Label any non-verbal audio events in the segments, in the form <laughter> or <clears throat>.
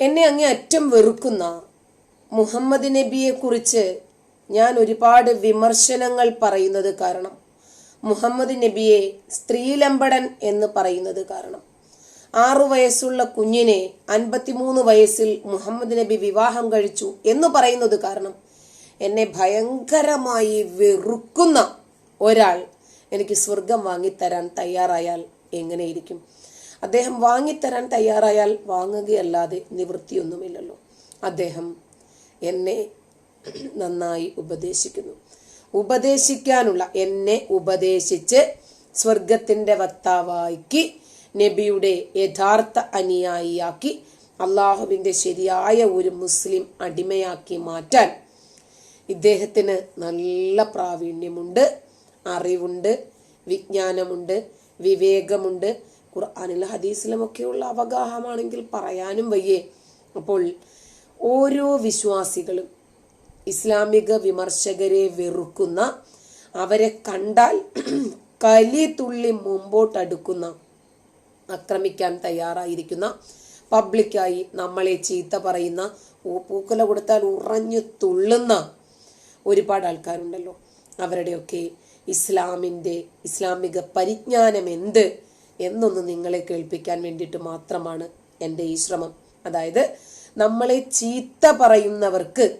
എന്നെ അങ്ങേ അറ്റം വെറുക്കുന്ന മുഹമ്മദ് നബിയെ കുറിച്ച് ഞാൻ ഒരുപാട് വിമർശനങ്ങൾ പറയുന്നത് കാരണം മുഹമ്മദ് നബിയെ സ്ത്രീലമ്പടൻ എന്ന് പറയുന്നത് കാരണം. ആറു വയസ്സുള്ള കുഞ്ഞിനെ അൻപത്തിമൂന്ന് വയസ്സിൽ മുഹമ്മദ് നബി വിവാഹം കഴിച്ചു എന്ന് പറയുന്നത് കാരണം എന്നെ ഭയങ്കരമായി വെറുക്കുന്ന ഒരാൾ എനിക്ക് സ്വർഗം വാങ്ങിത്തരാൻ തയ്യാറായാൽ എങ്ങനെയിരിക്കും? അദ്ദേഹം വാങ്ങിത്തരാൻ തയ്യാറായാൽ വാങ്ങുകയല്ലാതെ നിവൃത്തിയൊന്നുമില്ലല്ലോ. അദ്ദേഹം എന്നെ നന്നായി ഉപദേശിക്കുന്നു. ഉപദേശിക്കാനുള്ള എന്നെ ഉപദേശിച്ച് സ്വർഗത്തിന്റെ വക്താവാക്കി നബിയുടെ യഥാർത്ഥ അനുയായിയാക്കി അള്ളാഹുവിന്റെ ശരിയായ ഒരു മുസ്ലിം അടിമയാക്കി മാറ്റാൻ ഇദ്ദേഹത്തിന് നല്ല പ്രാവീണ്യമുണ്ട് അറിവുണ്ട് വിജ്ഞാനമുണ്ട് വിവേകമുണ്ട്. ഖുർആാനിലും ഹദീസിലുമൊക്കെയുള്ള അവഗാഹമാണെങ്കിൽ പറയാനും വയ്യേ. അപ്പോൾ ഓരോ വിശ്വാസികളും ഇസ്ലാമിക വിമർശകരെ വെറുക്കുന്ന അവരെ കണ്ടാൽ <clears throat> കലി തുള്ളി മുമ്പോട്ടടുക്കുന്ന ആക്രമിക്കാൻ തയ്യാറായിരിക്കുന്ന പബ്ലിക്കായി നമ്മളെ ചീത്ത പറയുന്ന പൂക്കുല കൊടുത്താൽ ഉറഞ്ഞു തുള്ളുന്ന ഒരുപാട് ആൾക്കാരുണ്ടല്ലോ. അവരുടെയൊക്കെ ഇസ്ലാമിന്റെ ഇസ്ലാമിക പരിജ്ഞാനം എന്ത്? എന്നൊന്ന് നിങ്ങളെ കേൾപ്പിക്കാൻ വേണ്ടിയിട്ട് മാത്രമാണ് എന്റെ ഈ ശ്രമം. അതായത് നമ്മളെ ചീത്ത പറയുന്നവർക്ക്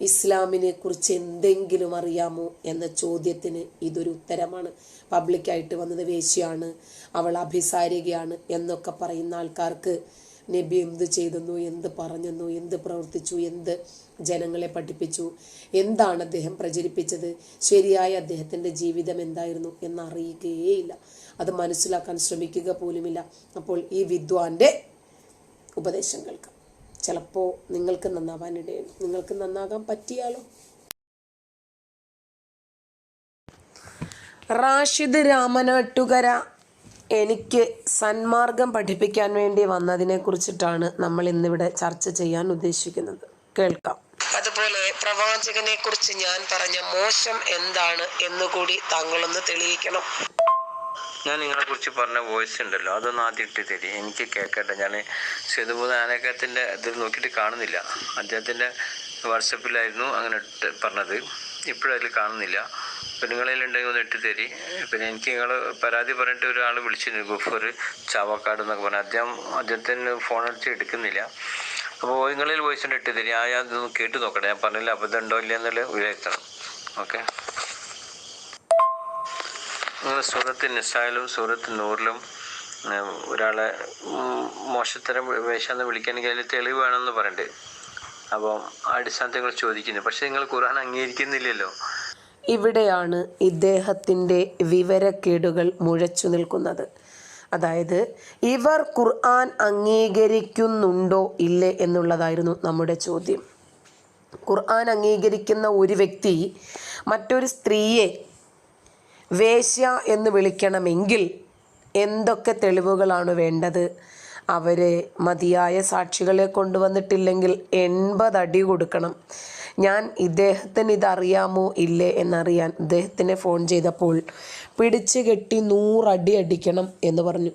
ഇസ്ലാമിനെ കുറിച്ച് എന്തെങ്കിലും അറിയാമോ എന്ന ചോദ്യത്തിന് ഇതൊരു ഉത്തരമാണ്. പബ്ലിക്കായിട്ട് വന്നത് വേശ്യാണ് അവൾ അഭിസാരികയാണ് എന്നൊക്കെ പറയുന്ന ആൾക്കാർക്ക് നബി എന്ത് ചെയ്തെന്നു എന്ത് പറഞ്ഞെന്നു എന്ത് പ്രവർത്തിച്ചു എന്ത് ജനങ്ങളെ പഠിപ്പിച്ചു എന്താണ് അദ്ദേഹം പ്രചരിപ്പിച്ചത് ശരിയായ അദ്ദേഹത്തിന്റെ ജീവിതം എന്തായിരുന്നു എന്നറിയുകയേയില്ല. അത് മനസ്സിലാക്കാൻ ശ്രമിക്കുക പോലുമില്ല. അപ്പോൾ ഈ വിദ്വാന്റെ ഉപദേശം കേൾക്കാം ചിലപ്പോൾ നിങ്ങൾക്ക് നന്നാവാനിടയുണ്ട് നിങ്ങൾക്ക് നന്നാകാൻ പറ്റിയാലോ? റാഷിദ് രാമനാട്ടുകര എനിക്ക് സന്മാർഗം പഠിപ്പിക്കാൻ വേണ്ടി വന്നതിനെ കുറിച്ചിട്ടാണ് നമ്മൾ ഇന്നിവിടെ ചർച്ച ചെയ്യാൻ ഉദ്ദേശിക്കുന്നത്. കേൾക്കാം. അതുപോലെ പ്രവാചകനെ കുറിച്ച് ഞാൻ പറഞ്ഞ മോശം എന്താണ് എന്നുകൂടി താങ്കളൊന്ന് തെളിയിക്കണം. ഞാൻ നിങ്ങളെ കുറിച്ച് പറഞ്ഞ വോയിസ് ഉണ്ടല്ലോ അതൊന്ന് ആദ്യം ഇട്ട് തരി. എനിക്ക് കേൾക്കട്ടെ. ഞാൻ സേതുബോധ ആനക്കത്തിന്റെ ഇതിൽ നോക്കിയിട്ട് കാണുന്നില്ല. അദ്ദേഹത്തിന്റെ വാട്സപ്പിലായിരുന്നു അങ്ങനെ ഇട്ട് പറഞ്ഞത്. ഇപ്പോഴതിൽ കാണുന്നില്ല. അപ്പം നിങ്ങളതിലുണ്ടെങ്കിൽ ഒന്ന് ഇട്ട് തരി. പിന്നെ എനിക്ക് നിങ്ങൾ പരാതി പറഞ്ഞിട്ട് ഒരാൾ വിളിച്ചിരുന്നു ഗുഫർ ചാവക്കാട് എന്നൊക്കെ പറഞ്ഞു. അദ്ദേഹം അദ്ദേഹത്തിന് ഫോൺ അടിച്ച് എടുക്കുന്നില്ല. അപ്പോൾ നിങ്ങളിൽ വോയിസ് ഉണ്ട് ഇട്ട് തരി. ആ ഞാൻ കേട്ട് നോക്കട്ടെ. ഞാൻ പറഞ്ഞില്ല അബദ്ധം ഉണ്ടോ ഇല്ല വിലയിരുത്തണം ഓക്കെ സൂറത്ത് നിസായിലും സൂറത്ത് നൂറിലും ഒരാളെ മോശത്തരം വേഷമെന്ന് വിളിക്കാൻ കയ്യിൽ തെളിവ് വേണമെന്ന് പറയണ്ട്. അപ്പോൾ ആ അടിസ്ഥാനത്തിൽ നിങ്ങൾ ചോദിക്കുന്നു. പക്ഷെ നിങ്ങൾ ഖുർആൻ അംഗീകരിക്കുന്നില്ലല്ലോ. ഇവിടെയാണ് ഇദ്ദേഹത്തിന്റെ വിവരക്കേടുകൾ മുഴച്ചു നിൽക്കുന്നത്. അതായത് ഇവർ ഖുർആൻ അംഗീകരിക്കുന്നുണ്ടോ ഇല്ലേ എന്നുള്ളതായിരുന്നു നമ്മുടെ ചോദ്യം. ഖുർആൻ അംഗീകരിക്കുന്ന ഒരു വ്യക്തി മറ്റൊരു സ്ത്രീയെ വേശ്യ എന്ന് വിളിക്കണമെങ്കിൽ എന്തൊക്കെ തെളിവുകളാണ് വേണ്ടത്? അവരെ മതിയായ സാക്ഷികളെ കൊണ്ടുവന്നിട്ടില്ലെങ്കിൽ എൺപത് അടി കൊടുക്കണം. ഞാൻ ഇദ്ദേഹത്തിന് ഇതറിയാമോ? ഇല്ലേ എന്നറിയാൻ ഇദ്ദേഹത്തിനെ ഫോൺ ചെയ്തപ്പോൾ പിടിച്ചു കെട്ടി നൂറടി അടിക്കണം എന്ന് പറഞ്ഞു.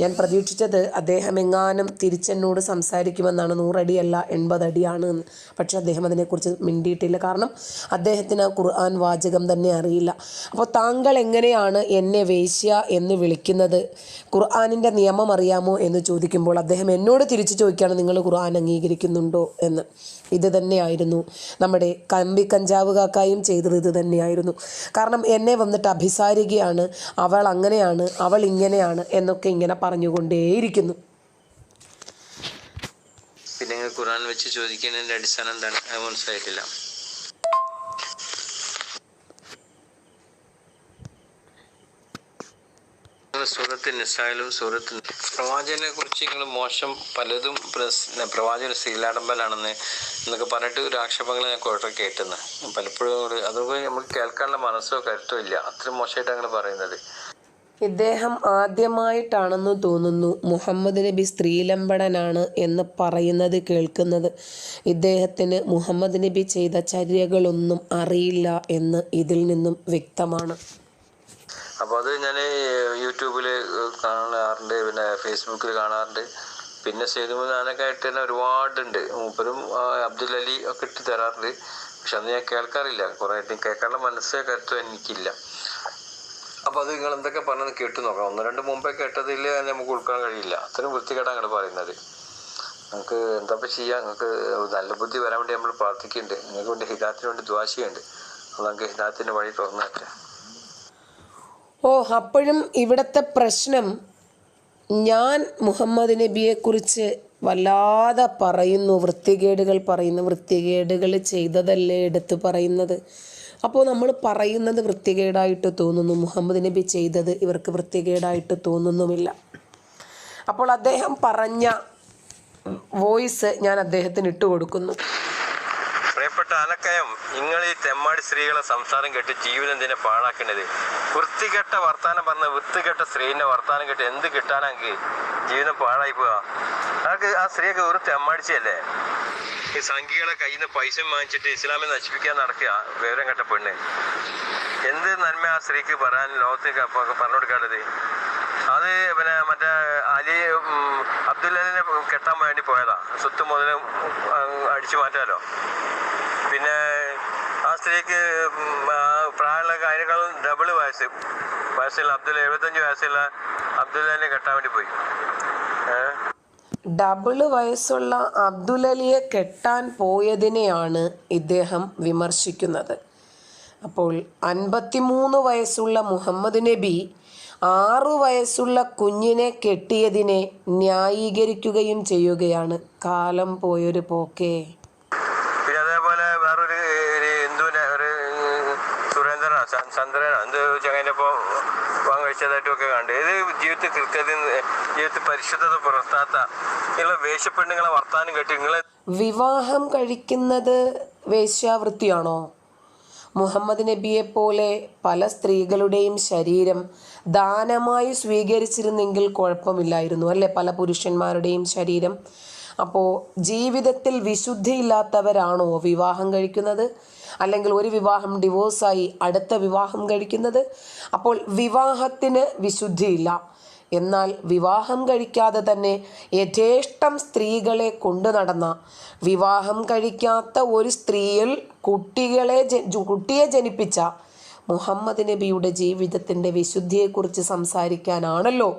ഞാൻ പ്രതീക്ഷിച്ചത് അദ്ദേഹം എങ്ങാനും തിരിച്ചെന്നോട് സംസാരിക്കുമെന്നാണ്. നൂറടിയല്ല എൺപതടിയാണ് എന്ന്. പക്ഷെ അദ്ദേഹം അതിനെക്കുറിച്ച് മിണ്ടിയിട്ടില്ല. കാരണം അദ്ദേഹത്തിന് ഖുർആൻ വാചകം തന്നെ അറിയില്ല. അപ്പോൾ താങ്കൾ എങ്ങനെയാണ് എന്നെ വേശ്യ എന്ന് വിളിക്കുന്നത്? ഖുർആാനിന്റെ നിയമം അറിയാമോ എന്ന് ചോദിക്കുമ്പോൾ അദ്ദേഹം എന്നോട് തിരിച്ചു ചോദിക്കുകയാണ് നിങ്ങൾ ഖുർആൻ അംഗീകരിക്കുന്നുണ്ടോ? എന്ന്. ഇത് തന്നെയായിരുന്നു. നമ്മുടെ കമ്പി കഞ്ചാവ് കാക്കായും ചെയ്തത് ഇത് തന്നെയായിരുന്നു. കാരണം എന്നെ വന്നിട്ട് അഭിസാരികയാണ് അവൾ അങ്ങനെയാണ് അവൾ ഇങ്ങനെയാണ് എന്നൊക്കെ ഇങ്ങനെ പറഞ്ഞുകൊണ്ടേയിരിക്കുന്നു. പിന്നെ ഖുറാൻ വെച്ച് ചോദിക്കുന്നതിന്റെ അടിസ്ഥാനം എന്താണ്? അത് മനസ്സിലായിട്ടില്ല. സൂറത്ത് നിസായിലും സൂറത്ത് പ്രവാചകനെ കുറിച്ച് നിങ്ങൾ മോശം പലതും പ്രവാചകൻ ശ്രീലാഡംബലാണെന്ന് എന്നൊക്കെ പറഞ്ഞിട്ട് ഒരു ആക്ഷേപങ്ങൾ ഞാൻ കുറേ കേട്ടുന്നത് പലപ്പോഴും ഒരു- നമ്മൾ നമുക്ക് കേൾക്കാനുള്ള മനസ്സോ കരുത്തോ ഇല്ല. അത്രയും മോശമായിട്ട് അങ്ങനെ പറയുന്നത്. ഇദ്ദേഹം ആദ്യമായിട്ടാണെന്ന് തോന്നുന്നു മുഹമ്മദ് നബി സ്ത്രീലമ്പടനാണ് എന്ന് പറയുന്നത് കേൾക്കുന്നത്. ഇദ്ദേഹത്തിന് മുഹമ്മദ് നബി ചെയ്ത ചര്യകളൊന്നും അറിയില്ല എന്ന് ഇതിൽ നിന്നും വ്യക്തമാണ്. അപ്പോൾ അത് ഞാൻ യൂട്യൂബിൽ കാണാറുണ്ട് പിന്നെ ഫേസ്ബുക്കിൽ കാണാറുണ്ട്. പിന്നെ സേതുമ നാനൊക്കെ ആയിട്ട് തന്നെ ഒരുപാടുണ്ട്. മൂപ്പരും അബ്ദുൽ അലി ഒക്കെ ഇട്ട് തരാറുണ്ട്. പക്ഷെ അന്ന് ഞാൻ കേൾക്കാറില്ല. കുറെ കേൾക്കാനുള്ള മനസ്സേ കരുത്തും എനിക്കില്ല. അപ്പൊ അത് നിങ്ങൾ എന്തൊക്കെ പറഞ്ഞത് കേട്ടു നോക്കാം. ഒന്ന് രണ്ട് മുമ്പേ കേട്ടതിൽ നമുക്ക് ഉൾക്കൊള്ളാൻ കഴിയില്ല. അത്രയും വൃത്തികേട്ടാണ് നിങ്ങൾ പറയുന്നത്. നിങ്ങൾക്ക് എന്താ ചെയ്യാം? നിങ്ങൾക്ക് നല്ല ബുദ്ധി വരാൻ വേണ്ടി നമ്മൾ പ്രാർത്ഥിക്കുന്നുണ്ട്. നിങ്ങൾക്ക് വേണ്ടി ഹിതാത്തിന് വേണ്ടി ദ്വാശയുണ്ട് അത് നമുക്ക് ഹിതാത്തിന്റെ വഴി തുറന്നു തരാം ഓ അപ്പോഴും ഇവിടുത്തെ പ്രശ്നം ഞാൻ മുഹമ്മദ് നബിയെക്കുറിച്ച് വല്ലാതെ പറയുന്നു വൃത്തികേടുകൾ പറയുന്നു വൃത്തികേടുകൾ ചെയ്തതല്ലേ എടുത്ത് പറയുന്നത്. അപ്പോൾ നമ്മൾ പറയുന്നത് വൃത്തികേടായിട്ട് തോന്നുന്നു മുഹമ്മദ് നബി ചെയ്തത് ഇവർക്ക് വൃത്തികേടായിട്ട് തോന്നുന്നുമില്ല. അപ്പോൾ അദ്ദേഹം പറഞ്ഞ വോയിസ് ഞാൻ അദ്ദേഹത്തിന് ഇട്ട് കൊടുക്കുന്നു. പ്രിയപ്പെട്ട അനക്കയം നിങ്ങൾ ഈ തെമ്മാടി സ്ത്രീകളെ സംസാരം കേട്ട് ജീവിതം തന്നെ പാഴാക്കേണ്ടത് വൃത്തികെട്ട വർത്താനം പറഞ്ഞ വൃത്തികെട്ട സ്ത്രീന്റെ വർത്താനം കേട്ട് എന്ത് കിട്ടാനെങ്കിൽ ജീവിതം പാഴായി പോവാ. അതൊക്കെ ആ സ്ത്രീയൊക്കെ ഒരു തെമ്മടിച്ചല്ലേ ഈ സംഖ്യകളെ കയ്യിൽ നിന്ന് പൈസ വാങ്ങിച്ചിട്ട് ഇസ്ലാമെ നശിപ്പിക്കാൻ നടക്കുക വിവരം കെട്ട പെണ്ണ്. എന്ത് നന്മ ആ സ്ത്രീക്ക് പറയാൻ ലോകത്തേക്ക് അപ്പൊ പറഞ്ഞു കൊടുക്കാനുള്ളത്? അത് പിന്നെ മറ്റേ അലി അബ്ദുല്ലനെ കെട്ടാൻ വേണ്ടി പോയതാ. സ്വത്ത് മുതൽ അടിച്ചു മാറ്റാലോ. പിന്നെ ആ സ്ത്രീക്ക് ആ പ്രായമുള്ള കാര്യങ്ങളും ഡബിൾ വയസ്സ്. വയസ്സുള്ള അബ്ദുൽ എഴുപത്തഞ്ച് വയസ്സുള്ള അബ്ദുല്ലനെ കെട്ടാൻ വേണ്ടി പോയി. ഡബിൾ വയസ്സുള്ള അബ്ദുലലിയെ കെട്ടാൻ പോയതിനെയാണ് ഇദ്ദേഹം വിമർശിക്കുന്നത്. അപ്പോൾ അൻപത്തിമൂന്ന് വയസ്സുള്ള മുഹമ്മദ് നബി ആറു വയസ്സുള്ള കുഞ്ഞിനെ കെട്ടിയതിനെ ന്യായീകരിക്കുകയും ചെയ്യുകയാണ്. കാലം പോയൊരു പോക്കേ പിന്നെ അതേപോലെ വേറൊരു ഒരു ഹിന്ദുവിനെ ഒരു സുരേന്ദ്രനോ ച- ചന്ദ്രനോ എന്ത് ചങ്ങന്റെ ഇപ്പോൾ വിവാഹം കഴിച്ചതായിട്ടും ഒക്കെ കണ്ട്. ഇത് ജീവിതത്തിൽ കൃത്യത ജീവിതത്തിൽ പരിശുദ്ധത പുറത്താത്ത നിങ്ങളെ വേഷപ്പെണ്ണുങ്ങളെ വർത്താനം കേട്ടി നിങ്ങളെ വിവാഹം കഴിക്കുന്നത് വേശ്യാവൃത്തിയാണോ? മുഹമ്മദ് നബിയെ പോലെ പല സ്ത്രീകളുടെയും ശരീരം ദാനമായി സ്വീകരിച്ചിരുന്നെങ്കിൽ കുഴപ്പമില്ലായിരുന്നു അല്ലേ? പല പുരുഷന്മാരുടെയും ശരീരം അപ്പോൾ ജീവിതത്തിൽ വിശുദ്ധിയില്ലാത്തവരാണോ വിവാഹം കഴിക്കുന്നത്? അല്ലെങ്കിൽ ഒരു വിവാഹം ഡിവോഴ്സായി അടുത്ത വിവാഹം കഴിക്കുന്നത്? അപ്പോൾ വിവാഹത്തിന് വിശുദ്ധിയില്ല. എന്നാൽ വിവാഹം കഴിക്കാതെ തന്നെ യഥേഷ്ടം സ്ത്രീകളെ കൊണ്ടു നടന്ന വിവാഹം കഴിക്കാത്ത ഒരു സ്ത്രീയിൽ കുട്ടികളെ കുട്ടിയെ ജനിപ്പിച്ച മുഹമ്മദ് നബിയുടെ ജീവിതത്തിന്റെ വിശുദ്ധിയെക്കുറിച്ച് സംസാരിക്കാനാണല്ലോ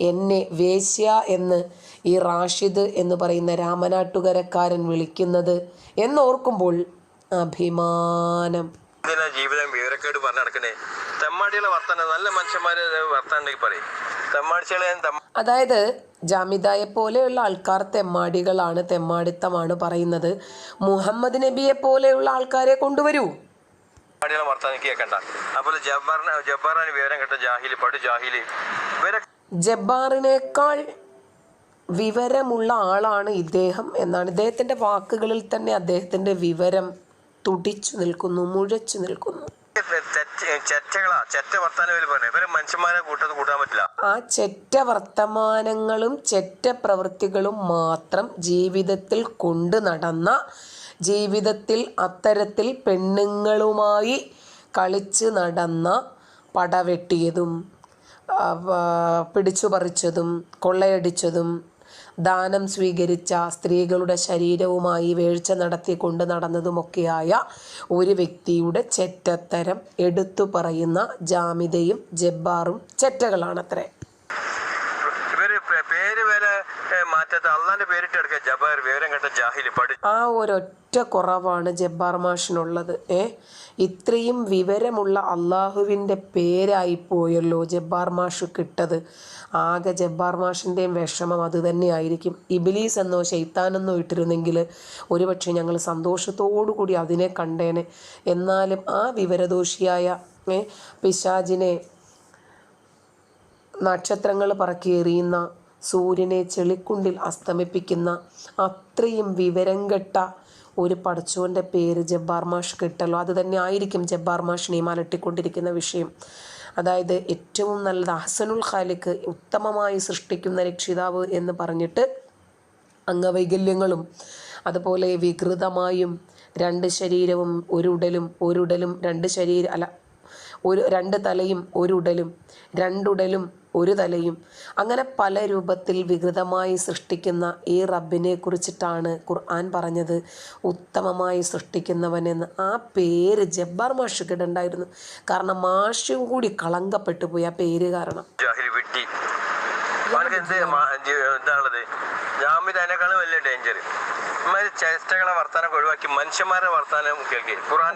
എന്നെ വേശ്യ എന്ന് ഈ റാഷിദ് എന്ന് പറയുന്ന രാമനാട്ടുകരക്കാരൻ വിളിക്കുന്നത് എന്നോർക്കുമ്പോൾ അഭിമാനം. ജീവിതം വിവരക്കേട് പറഞ്ഞു നടക്കണേ? തെമ്മാടികളെ വർത്തന നല്ല മനുഷ്യന്മാരെ വർത്താനം ഉണ്ടെങ്കിൽ പറയും. തെമ്മാടിച്ചകളെ അതായത് ജാമിദായെ പോലെയുള്ള ആൾക്കാർ തെമ്മാടികളാണ് തെമ്മാടിത്തമാണ് പറയുന്നത്. മുഹമ്മദ് നബിയെ പോലെയുള്ള ആൾക്കാരെ കൊണ്ടുവരൂ. തെമ്മാടികളെ വർത്താൻ കേൾക്കണ്ട. അതുപോലെ ജബ്ബാറിന് ജബ്ബാറിന് വിവരം കേട്ട ജാഹിലി പടു ജാഹിലി. ജബ്ബാറിനേക്കാൾ വിവരമുള്ള ആളാണ് ഇദ്ദേഹം എന്നാണ്. ഇദ്ദേഹത്തിന്റെ വാക്കുകളിൽ തന്നെ അദ്ദേഹത്തിന്റെ വിവരം തുടിച്ചു നിൽക്കുന്നു മുഴച്ചു നിൽക്കുന്നു. ആ ചെറ്റ വർത്തമാനങ്ങളും ചെറ്റ പ്രവൃത്തികളും മാത്രം ജീവിതത്തിൽ കൊണ്ടു നടന്ന ജീവിതത്തിൽ അത്തരത്തിൽ പെണ്ണുങ്ങളുമായി കളിച്ച് നടന്ന പടവെട്ടിയതും പിടിച്ചു പറിച്ചതും കൊള്ളയടിച്ചതും ദാനം സ്വീകരിച്ച സ്ത്രീകളുടെ ശരീരവുമായി വീഴ്ച നടത്തി കൊണ്ട് നടന്നതുമൊക്കെയായ ഒരു വ്യക്തിയുടെ ചെറ്റത്തരം എടുത്തു പറയുന്ന ജാമിതയും ജബ്ബാറും ചെറ്റകളാണത്രേ. പേര് വരെ മാറ്റാത്ത അള്ളാന്റെ ജബാർ വിവരം കേട്ട ജാഹിലി പഠി ആ ഒരൊറ്റ കുറവാണ് ജബ്ബാർ മാഷിനുള്ളത്. ഏ ഇത്രയും വിവരമുള്ള അള്ളാഹുവിന്റെ പേരായി പോയല്ലോ ജബ്ബാർ മാഷ് കിട്ടത്. ആകെ ജബ്ബാർ മാഷിന്റെയും വിഷമം അത് തന്നെയായിരിക്കും. ഇബിലീസ് എന്നോ ഷെയ്ത്താനെന്നോ ഇട്ടിരുന്നെങ്കിൽ ഒരുപക്ഷെ ഞങ്ങൾ സന്തോഷത്തോടു കൂടി അതിനെ കണ്ടേനെ. എന്നാലും ആ വിവരദോഷിയായ പിശാജിനെ നക്ഷത്രങ്ങൾ പറക്കിയെറിയുന്ന സൂര്യനെ ചെളിക്കുണ്ടിൽ അസ്തമിപ്പിക്കുന്ന അത്രയും വിവരം കെട്ട ഒരു പടച്ചോന്റെ പേര് ജബ്ബാർ മാഷ് കിട്ടല്ലോ. അത് തന്നെ ആയിരിക്കും ജബ്ബാർ മാഷിനെയും അലട്ടിക്കൊണ്ടിരിക്കുന്ന വിഷയം. അതായത് ഏറ്റവും നല്ലത് അഹസനുൽ ഖാലിക്ക് ഉത്തമമായി സൃഷ്ടിക്കുന്ന രക്ഷിതാവ് എന്ന് പറഞ്ഞിട്ട് അംഗവൈകല്യങ്ങളും അതുപോലെ വികൃതമായും രണ്ട് ശരീരവും ഒരുടലും ഒരുടലും രണ്ട് ശരീരം അല്ല ഒരു രണ്ട് തലയും ഒരു ഉടലും രണ്ടുടലും ഒരു തലയും. അങ്ങനെ പല രൂപത്തിൽ വികൃതമായി സൃഷ്ടിക്കുന്ന ഈ റബ്ബിനെ കുറിച്ചിട്ടാണ് ഖുർആൻ പറഞ്ഞത്. ഉത്തമമായി സൃഷ്ടിക്കുന്നവനെന്ന്. ആ പേര് ജബ്ബാർ മാഷ് ഉണ്ടായിരുന്നു. കാരണം മാഷും കൂടി കളങ്കപ്പെട്ടു പോയി ആ പേര് കാരണം.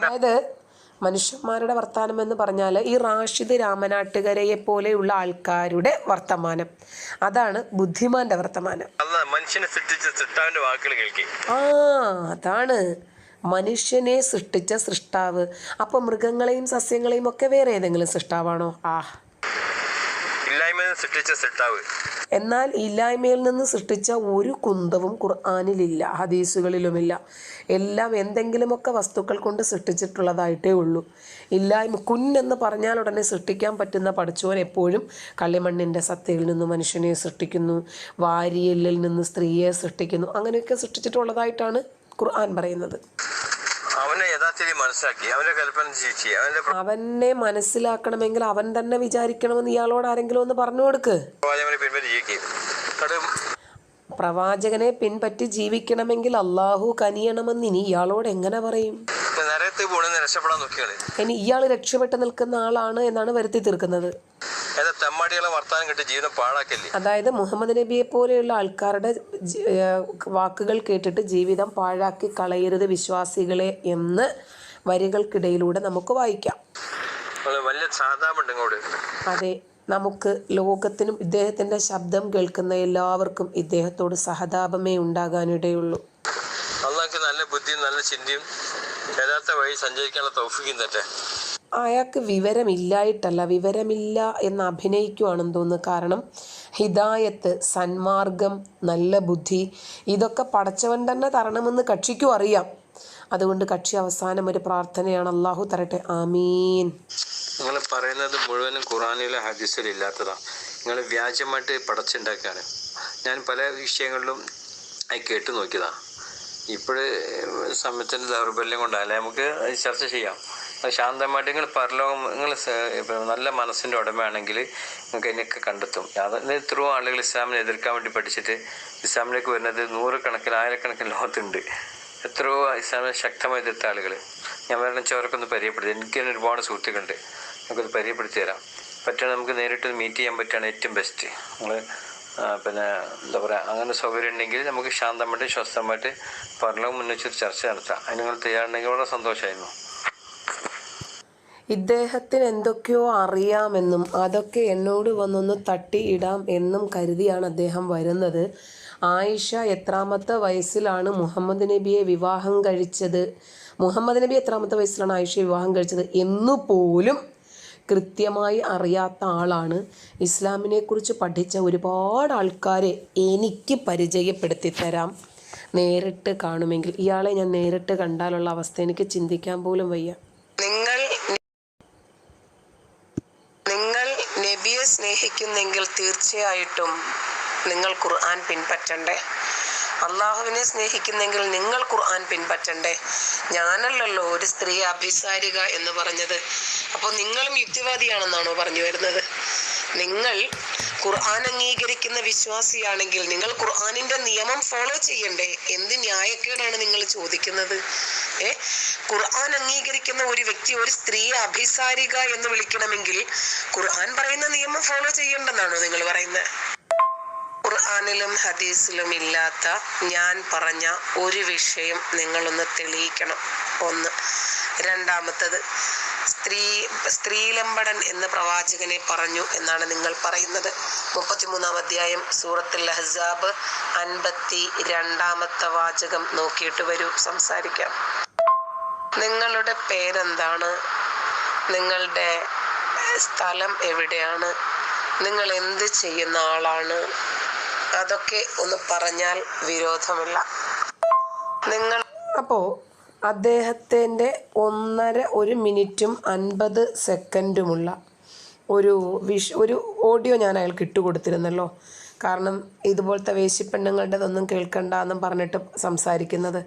അതായത് മനുഷ്യന്മാരുടെ വർത്തമാനം എന്ന് പറഞ്ഞാൽ ഈ റാഷിദ് രാമനാട്ടുകരയെ പോലെയുള്ള ആൾക്കാരുടെ വർത്തമാനം. അതാണ് ബുദ്ധിമാന്റെ വർത്തമാനം. മനുഷ്യനെ സൃഷ്ടിച്ച സൃഷ്ടാവിന്റെ വാക്കുകൾ കേൾക്കി. ആ അതാണ്. മനുഷ്യനെ സൃഷ്ടിച്ച സൃഷ്ടാവ്. അപ്പോൾ മൃഗങ്ങളെയും സസ്യങ്ങളെയും ഒക്കെ വേറെ ഏതെങ്കിലും സൃഷ്ടാവാണോ? ആ സൃഷ്ടിച്ച എന്നാൽ ഇല്ലായ്മയിൽ നിന്ന് സൃഷ്ടിച്ച ഒരു കുന്തവും ഖുർആാനിലില്ല ഹദീസുകളിലുമില്ല. എല്ലാം എന്തെങ്കിലുമൊക്കെ വസ്തുക്കൾ കൊണ്ട് സൃഷ്ടിച്ചിട്ടുള്ളതായിട്ടേ ഉള്ളൂ. ഇല്ലായ്മ കുന്നെന്ന് പറഞ്ഞാൽ ഉടനെ സൃഷ്ടിക്കാൻ പറ്റുന്ന പഠിച്ചവൻ എപ്പോഴും കളിമണ്ണിന്റെ സത്തയിൽ നിന്ന് മനുഷ്യനെ സൃഷ്ടിക്കുന്നു വാരിയലിൽ നിന്ന് സ്ത്രീയെ സൃഷ്ടിക്കുന്നു അങ്ങനെയൊക്കെ സൃഷ്ടിച്ചിട്ടുള്ളതായിട്ടാണ് ഖുർആൻ പറയുന്നത്. അവനെ യഥാസ്ഥിതി മനസ്സിലാക്കി. അവന്റെ കൽപ്പന ജീവിച്ച് അവന്റെ അവനെ മനസ്സിലാക്കണമെങ്കിൽ അവൻ തന്നെ വിചാരിക്കണമെന്ന് ഇയാളോട് ആരെങ്കിലും ഒന്ന് പറഞ്ഞു കൊടുക്ക്. കടും പ്രവാചകനെ പിൻപറ്റി ജീവിക്കണമെങ്കിൽ അള്ളാഹു കനിയണമെന്ന് ഇനി ഇയാളോട് എങ്ങനെ പറയും? ഇനി ഇയാൾ രക്ഷപ്പെട്ട് നിൽക്കുന്ന ആളാണ് എന്നാണ് വരുത്തി തീർക്കുന്നത്. അതായത് മുഹമ്മദ് നബിയെ പോലെയുള്ള ആൾക്കാരുടെ വാക്കുകൾ കേട്ടിട്ട് ജീവിതം പാഴാക്കി കളയരുത് വിശ്വാസികളെ എന്ന് വരികൾക്കിടയിലൂടെ നമുക്ക് വായിക്കാം. അതെ. നമുക്ക് ലോകത്തിനും ഇദ്ദേഹത്തിന്റെ ശബ്ദം കേൾക്കുന്ന എല്ലാവർക്കും ഇദ്ദേഹത്തോട് സഹതാപമേ ഉണ്ടാകാനിടയുള്ളൂ. അള്ളാഹ്ക്ക് നല്ല ബുദ്ധിയും നല്ല ചിന്തയും യഥാർത്ഥ വഴി സഞ്ചരിക്കാനുള്ള തൗഫിക്കും തട്ടെ അയാൾക്ക് വിവരമില്ലായിട്ടല്ല വിവരമില്ല എന്ന് അഭിനയിക്കുവാണെന്ന് തോന്നുന്നു. കാരണം ഹിദായത്ത് സന്മാർഗം നല്ല ബുദ്ധി ഇതൊക്കെ പടച്ചവൻ തന്നെ തരണമെന്ന് കക്ഷിക്കും അറിയാം. അതുകൊണ്ട് കക്ഷി അവസാനം ഒരു പ്രാർത്ഥനയാണ് അള്ളാഹു തരട്ടെ. ആമീൻ. നിങ്ങൾ പറയുന്നത് മുഴുവനും ഖുറാനിലെ ഹദീസിൽ ഇല്ലാത്തതാണ് നിങ്ങൾ വ്യാജമായിട്ട് പടച്ചുണ്ടാക്കുകയാണ്. ഞാൻ പല വിഷയങ്ങളിലും കേട്ടു നോക്കിയതാണ് ഇപ്പോൾ സമയത്തിന്റെ ദൗർബല്യം കൊണ്ടല്ലേ നമുക്ക് ചർച്ച ചെയ്യാം. ശാന്തമായിട്ട് നിങ്ങൾ പരലോകം നിങ്ങൾ നല്ല മനസ്സിന്റെ ഉടമയാണെങ്കിൽ നിങ്ങൾക്ക് അതിനൊക്കെ കണ്ടെത്തും. അതിന് ഇത്രയും ആളുകൾ ഇസ്ലാമിനെ എതിർക്കാൻ വേണ്ടി പഠിച്ചിട്ട് ഇസ്ലാമിലേക്ക് വരുന്നത് നൂറുകണക്കിന് ആയിരക്കണക്കിന് ലോകത്തുണ്ട്. എത്രയോ ഇസ്ലാമിനെ ശക്തമായി എതിർത്ത ആളുകൾ ഞാൻ വരണം ചോർക്കൊന്ന് പരിചയപ്പെടുത്തി. എനിക്ക് തന്നെ ഒരുപാട് സുഹൃത്തുക്കളുണ്ട്. നമുക്കത് പരിചയപ്പെടുത്തി തരാം. പറ്റുക നമുക്ക് നേരിട്ട് മീറ്റ് ചെയ്യാൻ പറ്റുകയാണ് ഏറ്റവും ബെസ്റ്റ് നമ്മൾ പിന്നെ എന്താ പറയുക അങ്ങനെ സൗകര്യം ഉണ്ടെങ്കിൽ നമുക്ക് ശാന്തമായിട്ട് സ്വസ്ഥമായിട്ട് പരലോകം മുന്നിച്ചൊരു ചർച്ച നടത്താം. അതിന് നിങ്ങൾ തയ്യാറുണ്ടെങ്കിൽ വളരെ സന്തോഷമായിരുന്നു. ഇദ്ദേഹത്തിന് എന്തൊക്കെയോ അറിയാമെന്നും അതൊക്കെ എന്നോട് വന്നൊന്ന് തട്ടിയിടാം എന്നും കരുതിയാണ് അദ്ദേഹം വരുന്നത്. ആയിഷ എത്രാമത്തെ വയസ്സിലാണ് മുഹമ്മദ് നബിയെ വിവാഹം കഴിച്ചത്. മുഹമ്മദ് നബി എത്രാമത്തെ വയസ്സിലാണ് ആയിഷയെ വിവാഹം കഴിച്ചത് എന്നുപോലും കൃത്യമായി അറിയാത്ത ആളാണ്. ഇസ്ലാമിനെക്കുറിച്ച് പഠിച്ച ഒരുപാട് ആൾക്കാരെ എനിക്ക് പരിചയപ്പെടുത്തി തരാം. നേരിട്ട് കാണുമെങ്കിൽ. ഇയാളെ ഞാൻ നേരിട്ട് കണ്ടാലുള്ള അവസ്ഥ എനിക്ക് ചിന്തിക്കാൻ പോലും വയ്യ. നിങ്ങൾ നിങ്ങൾ നബിയെ സ്നേഹിക്കുന്നെങ്കിൽ തീർച്ചയായിട്ടും നിങ്ങൾ ഖുർആൻ പിൻപറ്റണ്ടേ? അള്ളാഹുവിനെ സ്നേഹിക്കുന്നെങ്കിൽ നിങ്ങൾ ഖുർആൻ പിൻപറ്റണ്ടേ? ഞാനല്ലല്ലോ ഒരു സ്ത്രീ അഭിസാരിക എന്ന് പറഞ്ഞത്. അപ്പോൾ നിങ്ങളും യുക്തിവാദിയാണെന്നാണോ പറഞ്ഞു വരുന്നത്? നിങ്ങൾ ഖുർആൻ അംഗീകരിക്കുന്ന വിശ്വാസിയാണെങ്കിൽ നിങ്ങൾ ഖുർആനിന്റെ നിയമം ഫോളോ ചെയ്യണ്ടേ? എന്ത് ന്യായക്കേടാണ് നിങ്ങൾ ചോദിക്കുന്നത്? ഏ? ഖുർആൻ അംഗീകരിക്കുന്ന ഒരു വ്യക്തി ഒരു സ്ത്രീയെ അഭിസാരിക എന്ന് വിളിക്കണമെങ്കിൽ ഖുർആൻ പറയുന്ന നിയമം ഫോളോ ചെയ്യണ്ടെന്നാണോ നിങ്ങൾ പറയുന്നത്? ഖുർആാനിലും ഹദീസിലും ഇല്ലാത്ത ഞാൻ പറഞ്ഞ ഒരു വിഷയം നിങ്ങളൊന്ന് തെളിയിക്കണം. ഒന്ന്. രണ്ടാമത്തത് സ്ത്രീ സ്ത്രീലമ്പടൻ എന്ന് പ്രവാചകനെ പറഞ്ഞു എന്നാണ് നിങ്ങൾ പറയുന്നത്. മുപ്പത്തിമൂന്നാം അധ്യായം സൂറത്തുൽ അഹ്സാബ് അൻപത്തി രണ്ടാമത്തെ വാചകം നോക്കിയിട്ട് വരൂ സംസാരിക്കാം. നിങ്ങളുടെ പേരെന്താണ്? നിങ്ങളുടെ സ്ഥലം എവിടെയാണ്? നിങ്ങൾ എന്ത് ചെയ്യുന്ന ആളാണ്? അതൊക്കെ ഒന്ന് പറഞ്ഞാൽ വിരോധമില്ല. നിങ്ങൾ അപ്പോൾ അദ്ദേഹത്തിന്റെ ഒന്നര ഒരു മിനിറ്റും അൻപത് സെക്കൻഡുമുള്ള ഒരു വിഷ ഒരു ഓഡിയോ ഞാൻ അയാൾക്ക് ഇട്ടുകൊടുത്തിരുന്നല്ലോ കാരണം ഇതുപോലത്തെ വേശിപ്പെണ്ണുങ്ങളുടേതൊന്നും കേൾക്കണ്ട എന്നും പറഞ്ഞിട്ട് സംസാരിക്കുന്നത്.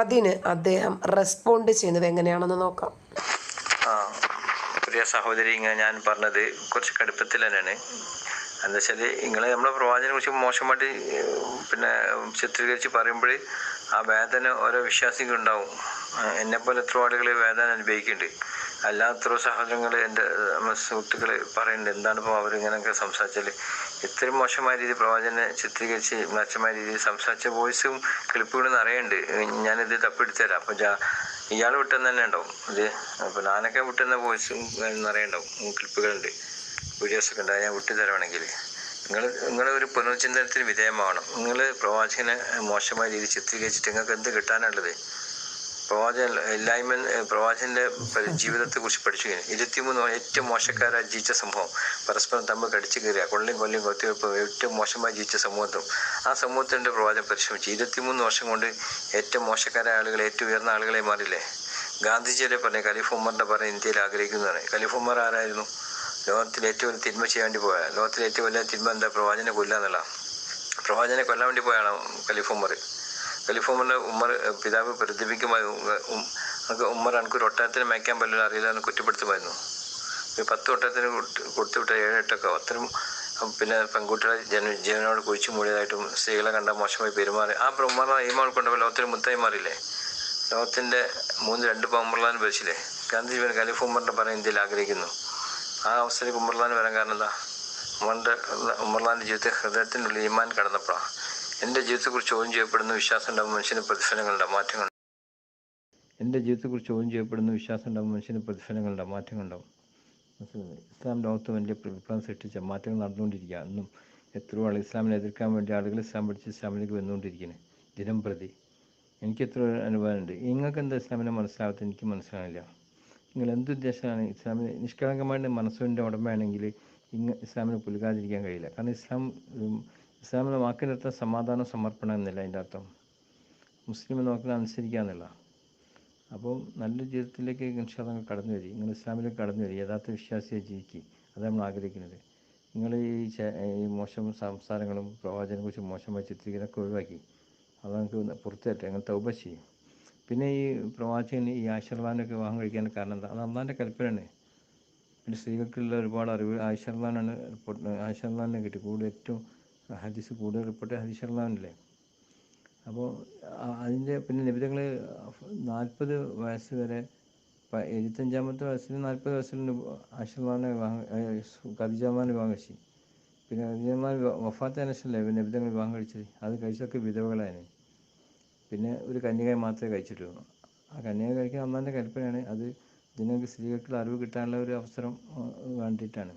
അതിന് അദ്ദേഹം റെസ്പോണ്ട് ചെയ്യുന്നത് എങ്ങനെയാണെന്ന് നോക്കാം. ആ പ്രിയ സഹോദരി ഇങ്ങനെ ഞാൻ പറഞ്ഞത് കുറച്ച് കടുപ്പത്തിൽ തന്നെയാണ് എന്താ വെച്ചാൽ നിങ്ങൾ നമ്മളെ പ്രവാചകനെ കുറിച്ച് മോശമായിട്ട് പിന്നെ ചിത്രീകരിച്ച് പറയുമ്പോൾ ആ വേദന ഓരോ വിശ്വാസിക്കും ഉണ്ടാവും. എന്നെ പോലെ എത്ര ആളുകൾ വേദന അനുഭവിക്കുന്നുണ്ട് അല്ലാത്ത സഹോദരങ്ങൾ എന്റെ സുഹൃത്തുക്കൾ പറയുന്നുണ്ട് എന്താണ് ഇപ്പോൾ അവരിങ്ങനെയൊക്കെ സംസാരിച്ചാൽ ഇത്രയും മോശമായ രീതിയിൽ പ്രവാചകനെ ചിത്രീകരിച്ച് മെച്ചമായ രീതിയിൽ സംസാരിച്ച വോയിസും ക്ലിപ്പുകളും അറിയുന്നുണ്ട് ഞാനിത് തപ്പെടുത്തു അപ്പോൾ ജാ ഇയാൾ വിട്ടെന്ന് തന്നെ ഉണ്ടാവും. ഇത് അപ്പോൾ ഞാനൊക്കെ വിട്ടുന്ന വോയിസും അറിയണ്ടാവും ക്ലിപ്പുകളുണ്ട്. വീഡിയോസൊക്കെ ഉണ്ടായി ഞാൻ വിട്ടു തരുവാണെങ്കിൽ നിങ്ങൾ നിങ്ങൾ ഒരു പുനർചിന്തനത്തിന് വിധേയമാവണം. നിങ്ങൾ പ്രവാചകനെ മോശമായ രീതിയിൽ ചിത്രീകരിച്ചിട്ട് നിങ്ങൾക്ക് എന്ത് കിട്ടാനുള്ളത്? പ്രവാചകൻ ഇല്ലായ്മ പ്രവാചകന്റെ ജീവിതത്തെ കുറിച്ച് പഠിച്ചു ഇരുപത്തിമൂന്ന് ഏറ്റവും മോശക്കാരായി ജീവിച്ച സംഭവം. പരസ്പരം തമ്മിൽ കടിച്ചു കയറിയ കൊള്ളിയും കൊല്ലിയും കൊത്തിവെപ്പ് ഏറ്റവും മോശമായി ജീവിച്ച സമൂഹത്തും. ആ സമൂഹത്തിന്റെ പ്രവാചകൻ പരിശ്രമിച്ചു. ഇരുപത്തിമൂന്ന് വർഷം കൊണ്ട് ഏറ്റവും മോശക്കാരായ ആളുകൾ ഏറ്റവും ഉയർന്ന ആളുകളെ മാറില്ലേ ഗാന്ധിജിയുടെ പറഞ്ഞ ഖലീഫ് ഉമ്മറിന്റെ പറഞ്ഞ ഇന്ത്യയിൽ ആഗ്രഹിക്കുന്നതാണ്. ഖലീഫ് ആരായിരുന്നു? ലോകത്തിൽ ഏറ്റവും തിന്മ ചെയ്യാൻ വേണ്ടി പോയ ലോകത്തിൽ ഏറ്റവും വലിയ തിന്മ എന്താ? പ്രവാചനെ കൊല്ല എന്നുള്ള പ്രവാചനെ കൊല്ലാൻ വേണ്ടി പോയാണ് ഖലീഫ് ഉമർ ഉമ്മർ പിതാവ് പ്രതിപിക്കുമായി ഉമ്മർ എനിക്കൊരു ഒട്ടകത്തിന് മേയ്ക്കാൻ പറ്റില്ല അറിയില്ല എന്ന് കുറ്റപ്പെടുത്തുമായിരുന്നു. ഒരു പത്ത് ഒട്ടകത്തിന് കൊടുത്തു വിട്ട ഏഴ് എട്ടൊക്കെ അത്രയും പിന്നെ പെൺകുട്ടികളെ ജന ജീവനോട് കുഴിച്ചു മൂടിയതായിട്ടും സ്ത്രീകളെ കണ്ട മോശമായി പെരുമാറി. ആ ഉമ്മർ ഈമാൾ കൊണ്ടപ്പോൾ ലോകത്തിന് മുത്തായി മാറിയില്ലേ? ലോകത്തിന്റെ മൂന്ന് രണ്ട് പമ്പർലാൻ ഭരിച്ചില്ലേ? ഗാന്ധിജി ഖലീഫ് ഉമ്മറിന്റെ പറഞ്ഞ ഇന്ത്യയിൽ ആഗ്രഹിക്കുന്നു. ആ അവസ്ഥയിൽ ഉമ്മർലാൻ വരാൻ കാരണം എന്താ? ഉമ്മറിന്റെ ഉമ്മർലാന്റെ ജീവിതത്തെ ഹൃദയത്തിനുള്ളിൽ ഈമാൻ കടന്നപ്പോഴാണ്. എന്റെ ജീവിതത്തെക്കുറിച്ച് ചോദ്യം ചെയ്യപ്പെടുന്ന വിശ്വാസം ഉണ്ടാകും മനുഷ്യന് പ്രതിഫലങ്ങളുടെ മാറ്റങ്ങൾ എന്റെ ജീവിതത്തെക്കുറിച്ച് ചോദ്യം ചെയ്യപ്പെടുന്ന വിശ്വാസം ഉണ്ടാകും മനുഷ്യന് പ്രതിഫലങ്ങളുടെ മനസ്സിലായി? ഇസ്ലാം ലോകത്ത് വലിയ വിപ്ലവം സൃഷ്ടിച്ച മാറ്റങ്ങൾ നടന്നുകൊണ്ടിരിക്കുക. അന്നും എത്രയോ ആൾ ഇസ്ലാമിനെ എതിർക്കാൻ വേണ്ടി ആളുകൾ ഇസ്ലാം പഠിച്ച് ഇസ്ലാമിലേക്ക് വന്നുകൊണ്ടിരിക്കുന്നത് ദിനം പ്രതി എനിക്ക് എത്ര അനുഭവമുണ്ട് നിങ്ങൾക്ക് എന്താ ഇസ്ലാമിനെ മനസ്സിലാവാത്ത എനിക്ക് മനസ്സിലാവില്ല നിങ്ങൾ എന്തുദ്ദേശമാണ് ഇസ്ലാമിന് നിഷ്കളങ്കമായ മനസ്സിന്റെ ഉടമയാണെങ്കിൽ ഇങ്ങ് ഇസ്ലാമിനെ പുലുകാതിരിക്കാൻ കഴിയില്ല. കാരണം ഇസ്ലാം ഇസ്ലാമിന്റെ വാക്കിന്റെ അർത്ഥം സമാധാനം സമർപ്പണം എന്നല്ല അതിന്റെ അർത്ഥം. മുസ്ലിം എന്ന വാക്കിനെ അനുസരിക്കുക എന്നുള്ള അപ്പം നല്ല ജീവിതത്തിലേക്ക് ഇൻഷാദങ്ങൾ കടന്നു വരിക നിങ്ങൾ ഇസ്ലാമിലേക്ക് കടന്നു വരിക യഥാർത്ഥ വിശ്വാസിയെ ജീവിക്കുക അതാണ് നമ്മൾ ആഗ്രഹിക്കുന്നത്. നിങ്ങൾ ഈ ഈ മോശം സംസാരങ്ങളും പ്രവാചകനെ കുറിച്ച് മോശമായ ചിത്രീകരണമൊക്കെ ഒഴിവാക്കി. അത് നമുക്ക് പുറത്തു തരട്ടെ അങ്ങനെ തൗബ ചെയ്യും. പിന്നെ ഈ പ്രവാചകൻ ഈ ആശീർവാദനൊക്കെ വിവാഹം കഴിക്കാൻ കാരണം എന്താ? അത് അള്ളാന്റെ കൽപ്പനയാണ്. പിന്നെ സ്ത്രീകൾക്കുള്ള ഒരുപാട് അറിവ്. ആയിഷർവാനാണ് റിപ്പോർട്ട് ആയിഷർവാനെ കിട്ടി. കൂടുതൽ ഏറ്റവും ഹദീസ് കൂടുതൽ റിപ്പോർട്ട് ഹദീഷർലാനല്ലേ അപ്പോൾ അതിന്റെ പിന്നെ നിബിധങ്ങൾ നാൽപ്പത് വയസ്സ് വരെ എഴുപത്തഞ്ചാമത്തെ വയസ്സിൽ നാൽപ്പത് വയസ്സിൽ ആശീർവാദനെ വിവാഹം ഖദിജമാൻ വിവാഹം കഴിച്ചു പിന്നെ ഖദിജമാൻ വഫാത്തതിന് ശേഷമല്ലേ നിബിധങ്ങൾ വിവാഹം കഴിച്ചത്? അത് കഴിച്ചൊക്കെ വിധവകളായിരുന്നു പിന്നെ ഒരു കന്യകയെ മാത്രമേ കഴിച്ചിട്ടുള്ളൂ. ആ കന്യക കഴിക്കാൻ അമ്മാന്റെ കൽപ്പനയാണ്. അത് ഇതിനൊക്കെ സ്ത്രീകൾക്ക് അറിവ് കിട്ടാനുള്ള ഒരു അവസരം വേണ്ടിയിട്ടാണ്.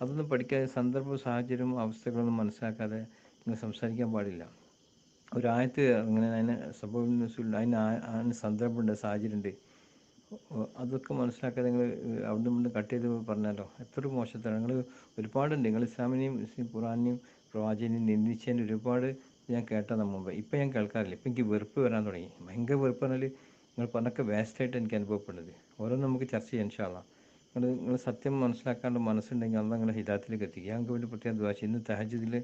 അതൊന്നും പഠിക്കാതെ സന്ദർഭവും സാഹചര്യവും അവസ്ഥകളൊന്നും മനസ്സിലാക്കാതെ നിങ്ങൾ സംസാരിക്കാൻ പാടില്ല. ഒരായത്ത് അങ്ങനെ അതിന് സംഭവം അതിന് അതിന് സന്ദർഭമുണ്ട് സാഹചര്യമുണ്ട്. അതൊക്കെ മനസ്സിലാക്കാതെ നിങ്ങൾ അവിടെ നിന്ന് കട്ട് ചെയ്ത് പറഞ്ഞാലോ? എത്ര മോശത്താണ് നിങ്ങൾ ഒരുപാടുണ്ട്. നിങ്ങൾ ഇസ്ലാമിനെയും ഇസ്ലാം ഖുറാനെയും പ്രവാചകനെയും നിന്ദിച്ചതിന് ഒരുപാട് ഞാൻ കേട്ടതിന് മുമ്പ്. ഇപ്പം ഞാൻ കേൾക്കാറില്ല. ഇപ്പം എനിക്ക് വെറുപ്പ് വരാൻ തുടങ്ങി. ഭയങ്കര വെറുപ്പ് പറഞ്ഞാൽ നിങ്ങൾ പറഞ്ഞൊക്കെ വേസ്റ്റായിട്ട് എനിക്ക് അനുഭവപ്പെടുന്നത്. ഓരോന്നും നമുക്ക് ചർച്ച ചെയ്യാൻ ഇൻഷാള്ള നിങ്ങൾ നിങ്ങൾ സത്യം മനസ്സിലാക്കാണ്ട് മനസ്സുണ്ടെങ്കിൽ അന്ന് നിങ്ങളെ ഹിതാത്തിലേക്ക് എത്തിക്കുക ഞങ്ങൾക്ക് വേണ്ടി പ്രത്യേകം ദുവാ ചെയ്യും. ഇന്ന് തഹജിദിൽ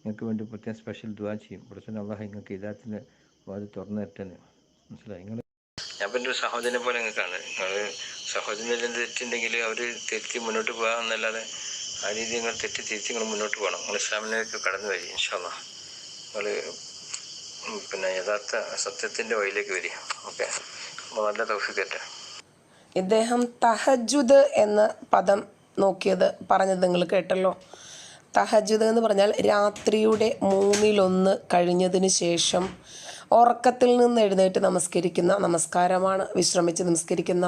നിങ്ങൾക്ക് വേണ്ടി പ്രത്യേകം സ്പെഷ്യൽ ദുവാ ചെയ്യും. പ്രശ്നം അള്ളാഹ് നിങ്ങൾക്ക് ഹിതാത്തിന്റെ അത് തുറന്നു തരട്ടെന്ന്. മനസ്സിലായി? നിങ്ങൾ ഞാൻ പിന്നെ ഒരു സഹോദരനെ പോലെ നിങ്ങൾക്കാണ് നിങ്ങൾ സഹോദരന്റെ തെറ്റുണ്ടെങ്കിൽ അവർ തിരുത്തി മുന്നോട്ട് പോകാമെന്നല്ലാതെ ആ രീതി നിങ്ങൾ തെറ്റി തിരിച്ച് നിങ്ങൾ മുന്നോട്ട് പോകണം. നിങ്ങൾ ഇസ്ലാമിലേക്ക് കടന്നു വരിക ഇൻഷാല്ല നിങ്ങൾ പിന്നെ യഥാർത്ഥ സത്യത്തിന്റെ വഴിയിലേക്ക് വരിക. ഓക്കെ? നല്ല തൗഫിക്കറ്റ് ഇദ്ദേഹം തഹജുദ് എന്ന പദം നോക്കിയത് പറഞ്ഞത് നിങ്ങൾ കേട്ടല്ലോ. തഹജുദ് എന്ന് പറഞ്ഞാൽ രാത്രിയുടെ മൂന്നിലൊന്ന് കഴിഞ്ഞതിന് ശേഷം ഉറക്കത്തിൽ നിന്ന് എഴുന്നേറ്റ് നമസ്കരിക്കുന്ന നമസ്കാരമാണ്. വിശ്രമിച്ച് നമസ്കരിക്കുന്ന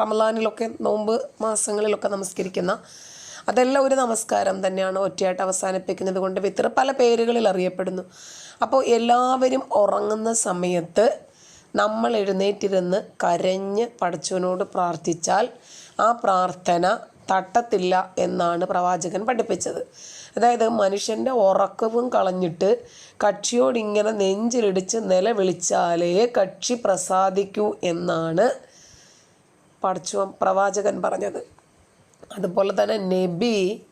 റമലാനിലൊക്കെ നോമ്പ് മാസങ്ങളിലൊക്കെ നമസ്കരിക്കുന്ന അതെല്ലാം ഒരു നമസ്കാരം തന്നെയാണ് ഒറ്റയായിട്ട് അവസാനിപ്പിക്കുന്നത് കൊണ്ട് ഇത്ര പല പേരുകളിൽ അറിയപ്പെടുന്നു. അപ്പോൾ എല്ലാവരും ഉറങ്ങുന്ന സമയത്ത് നമ്മൾ എഴുന്നേറ്റിരുന്ന് കരഞ്ഞ് പടച്ചവനോട് പ്രാർത്ഥിച്ചാൽ ആ പ്രാർത്ഥന തട്ടത്തില്ല എന്നാണ് പ്രവാചകൻ പഠിപ്പിച്ചത്. അതായത് മനുഷ്യന്റെ ഉറക്കവും കളഞ്ഞിട്ട് കക്ഷിയോട് ഇങ്ങനെ നെഞ്ചിലിടിച്ച് നിലവിളിച്ചാലേ കക്ഷി പ്രസാദിക്കൂ എന്നാണ് പടച്ചവൻ പ്രവാചകൻ പറഞ്ഞത്. അതുപോലെ തന്നെ നബി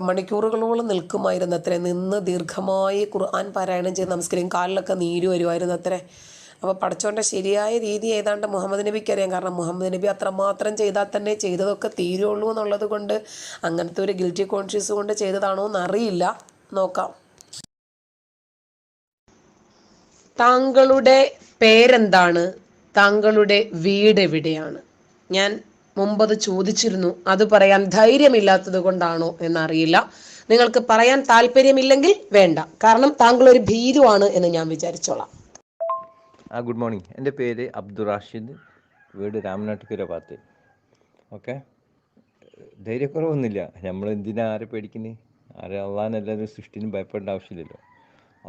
മണിക്കൂറുകളോളം നിൽക്കുമായിരുന്നു അത്രേ നിന്ന് ദീർഘമായി ഖുർആൻ പാരായണം ചെയ്ത് നമസ്കരിക്കും. കാലിലൊക്കെ നീര് വരുമായിരുന്നു അത്രേ അപ്പോൾ പടച്ചോന്റെ ശരിയായ രീതി ഏതാണ്ട് മുഹമ്മദ് നബിക്ക് അറിയാം. കാരണം മുഹമ്മദ് നബി അത്രമാത്രം ചെയ്താൽ തന്നെ ചെയ്തതൊക്കെ തീരുള്ളൂ എന്നുള്ളത് കൊണ്ട് അങ്ങനത്തെ ഒരു ഗിൽറ്റി കോൺഷ്യസ് കൊണ്ട് ചെയ്തതാണോ എന്നറിയില്ല. നോക്കാം. താങ്കളുടെ പേരെന്താണ്? താങ്കളുടെ വീട് എവിടെയാണ്? ഞാൻ മുമ്പത് ചോദിച്ചിരുന്നു. അത് പറയാൻ ധൈര്യമില്ലാത്തത് കൊണ്ടാണോ എന്നറിയില്ല. നിങ്ങൾക്ക് പറയാൻ താല്പര്യമില്ലെങ്കിൽ വേണ്ട. കാരണം താങ്കൾ ഒരു ഭീരുവാണ് എന്ന് ഞാൻ വിചാരിച്ചോളാം. ഗുഡ് മോർണിംഗ് എന്റെ പേര് അബ്ദുൾ റാഷിദ്. വീട് രാമനാട്ടുകര ഭാഗത്ത്. ഓക്കെ? ധൈര്യക്കുറവൊന്നുമില്ല. നമ്മൾ എന്തിനാ ആരെ പേടിക്കുന്നത് ആരെ അള്ളാഹിനല്ലാതെ സൃഷ്ടിന് ഭയപ്പെടേണ്ട ആവശ്യമില്ലല്ലോ.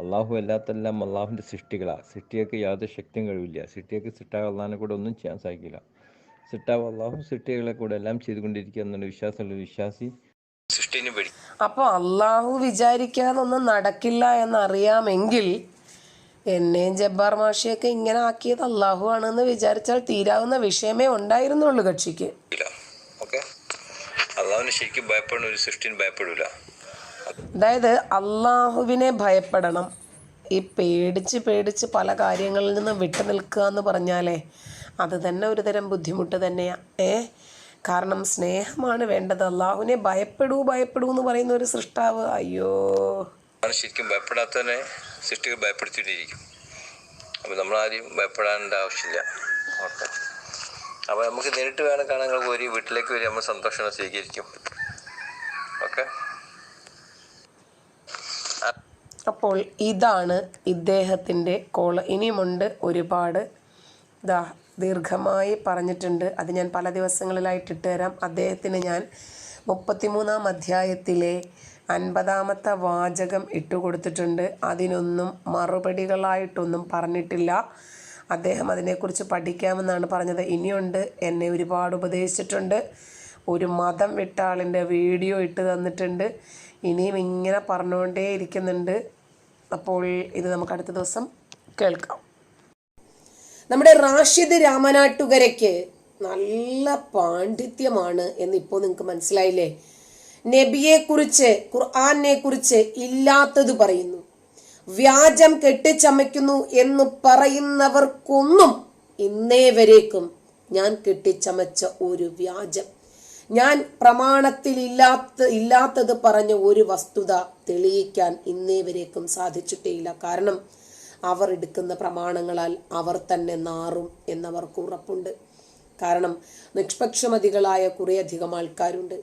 അള്ളാഹു അല്ലാത്തെല്ലാം അള്ളാഹുവിന്റെ സൃഷ്ടികളാണ് സൃഷ്ടിയൊക്കെ യാതൊരു ശക്തിയും കഴിവില്ല. സൃഷ്ടിയൊക്കെ സൃഷ്ടാ അള്ളാഹിനെ കൂടെ ഒന്നും ചെയ്യാൻ സാധിക്കില്ല. സിട്ടാവ് അള്ളാഹു സൃഷ്ടികളെ കൂടെ എല്ലാം ചെയ്തുകൊണ്ടിരിക്കുക എന്നുള്ള വിശ്വാസമുള്ള ഒരു വിശ്വാസി. സൃഷ്ടിനെ പേടിക്കും അപ്പോൾ അള്ളാഹു വിചാരിക്കാതൊന്നും നടക്കില്ല എന്നറിയാമെങ്കിൽ എന്നെയും ജബ്ബാർ മാഷിയൊക്കെ ഇങ്ങനെ ആക്കിയത് അള്ളാഹു ആണെന്ന് വിചാരിച്ചാൽ തീരാവുന്ന വിഷയമേ ഉണ്ടായിരുന്നുള്ളൂ കക്ഷിക്ക്. ഓക്കെ. അള്ളാഹുവിന് ശരിക്കും ഭയപ്പെടുന്ന ഒരു സൃഷ്ടിന് ഭയപ്പെടില്ല അതായത് അള്ളാഹുവിനെ ഭയപ്പെടണം. ഈ പേടിച്ച് പേടിച്ച് പല കാര്യങ്ങളിൽ നിന്ന് വിട്ടു നിൽക്കുക എന്ന് പറഞ്ഞാലേ അത് തന്നെ ഒരു തരം ബുദ്ധിമുട്ട് തന്നെയാണ് ഏ? കാരണം സ്നേഹമാണ് വേണ്ടത്. അള്ളാഹുവിനെ ഭയപ്പെടൂ ഭയപ്പെടൂ എന്ന് പറയുന്ന ഒരു സൃഷ്ടാവ്. അയ്യോ. ശരിക്കും ഭയപ്പെടാത്തവനെ സൃഷ്ടികൾ ഭയപ്പെടുത്തിയിട്ടിരിക്കും. അപ്പോൾ നമ്മളാരും ഭയപ്പെടാനുള്ള ആവശ്യമില്ല. ഓക്കെ. അപ്പോൾ നമുക്ക് നേരിട്ട് വേണം കാണാൻ നിങ്ങൾ പോരി വീട്ടിലേക്ക് വരും. നമ്മൾ സന്തോഷം സ്വീകരിക്കും. ഓക്കെ. അപ്പോൾ ഇതാണ് ഇദ്ദേഹത്തിന്റെ കോൾ. ഇനിയുമുണ്ട് ഒരുപാട്. ദാ ദീർഘമായി പറഞ്ഞിട്ടുണ്ട്. അത് ഞാൻ പല ദിവസങ്ങളിലായിട്ട് ഇട്ടുതരാം അദ്ദേഹത്തിന് ഞാൻ മുപ്പത്തിമൂന്നാം അധ്യായത്തിലെ അൻപതാമത്തെ വാചകം ഇട്ടുകൊടുത്തിട്ടുണ്ട് അതിനൊന്നും മറുപടികളായിട്ടൊന്നും പറഞ്ഞിട്ടില്ല. അദ്ദേഹം അതിനെക്കുറിച്ച് പഠിക്കാമെന്നാണ് പറഞ്ഞത്. ഇനിയുണ്ട്. എന്നെ ഒരുപാട് ഉപദേശിച്ചിട്ടുണ്ട്. ഒരു മതം വിട്ട ആളിന്റെ വീഡിയോ ഇട്ട് തന്നിട്ടുണ്ട്. ഇനിയും ഇങ്ങനെ പറഞ്ഞുകൊണ്ടേ ഇരിക്കുന്നുണ്ട് അപ്പോൾ ഇത് നമുക്ക് അടുത്ത ദിവസം കേൾക്കാം. നമ്മുടെ റാഷിദ് രാമനാട്ടുകരയ്ക്ക് നല്ല പാണ്ഡിത്യമാണ് എന്ന് ഇപ്പോൾ നിങ്ങൾക്ക് മനസ്സിലായില്ലേ? നബിയെ കുറിച്ച് ഖുർആനെ കുറിച്ച് ഇല്ലാത്തത് പറയുന്നു. വ്യാജം കെട്ടിച്ചമയ്ക്കുന്നു എന്ന് പറയുന്നവർക്കൊന്നും ഇന്നേ വരേക്കും ഞാൻ കെട്ടിച്ചമച്ച ഒരു വ്യാജം. ഞാൻ പ്രമാണത്തിൽ ഇല്ലാത്ത ഇല്ലാത്തത് പറഞ്ഞ ഒരു വസ്തുത തെളിയിക്കാൻ ഇന്നേ വരേക്കും സാധിച്ചിട്ടേയില്ല. കാരണം അവർ എടുക്കുന്ന പ്രമാണങ്ങളാൽ അവർ തന്നെ നാറും എന്നവർക്ക് ഉറപ്പുണ്ട്. കാരണം നിഷ്പക്ഷമതികളായ കുറേയധികം ആൾക്കാരുണ്ട്.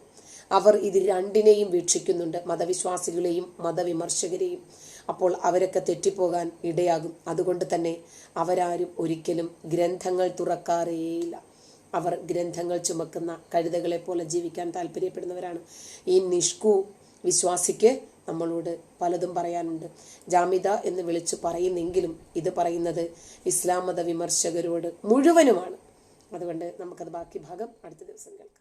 അവർ ഇത് രണ്ടിനെയും വീക്ഷിക്കുന്നുണ്ട്. മതവിശ്വാസികളെയും മതവിമർശകരെയും. അപ്പോൾ അവരൊക്കെ തെറ്റിപ്പോകാൻ ഇടയാകും. അതുകൊണ്ട് തന്നെ അവരാരും ഒരിക്കലും ഗ്രന്ഥങ്ങൾ തുറക്കാറേയില്ല. അവർ ഗ്രന്ഥങ്ങൾ ചുമക്കുന്ന കഴുതകളെ പോലെ ജീവിക്കാൻ താല്പര്യപ്പെടുന്നവരാണ്. ഈ നിഷ്കു വിശ്വാസിക്ക് നമ്മളോട് പലതും പറയാനുണ്ട്. ജാമിദ എന്ന് വിളിച്ചു പറയുന്നെങ്കിലും ഇത് പറയുന്നത് ഇസ്ലാം മത വിമർശകരോട് മുഴുവനുമാണ്. അതുകൊണ്ട് നമുക്കത് ബാക്കി ഭാഗം അടുത്ത ദിവസം കേൾക്കാം.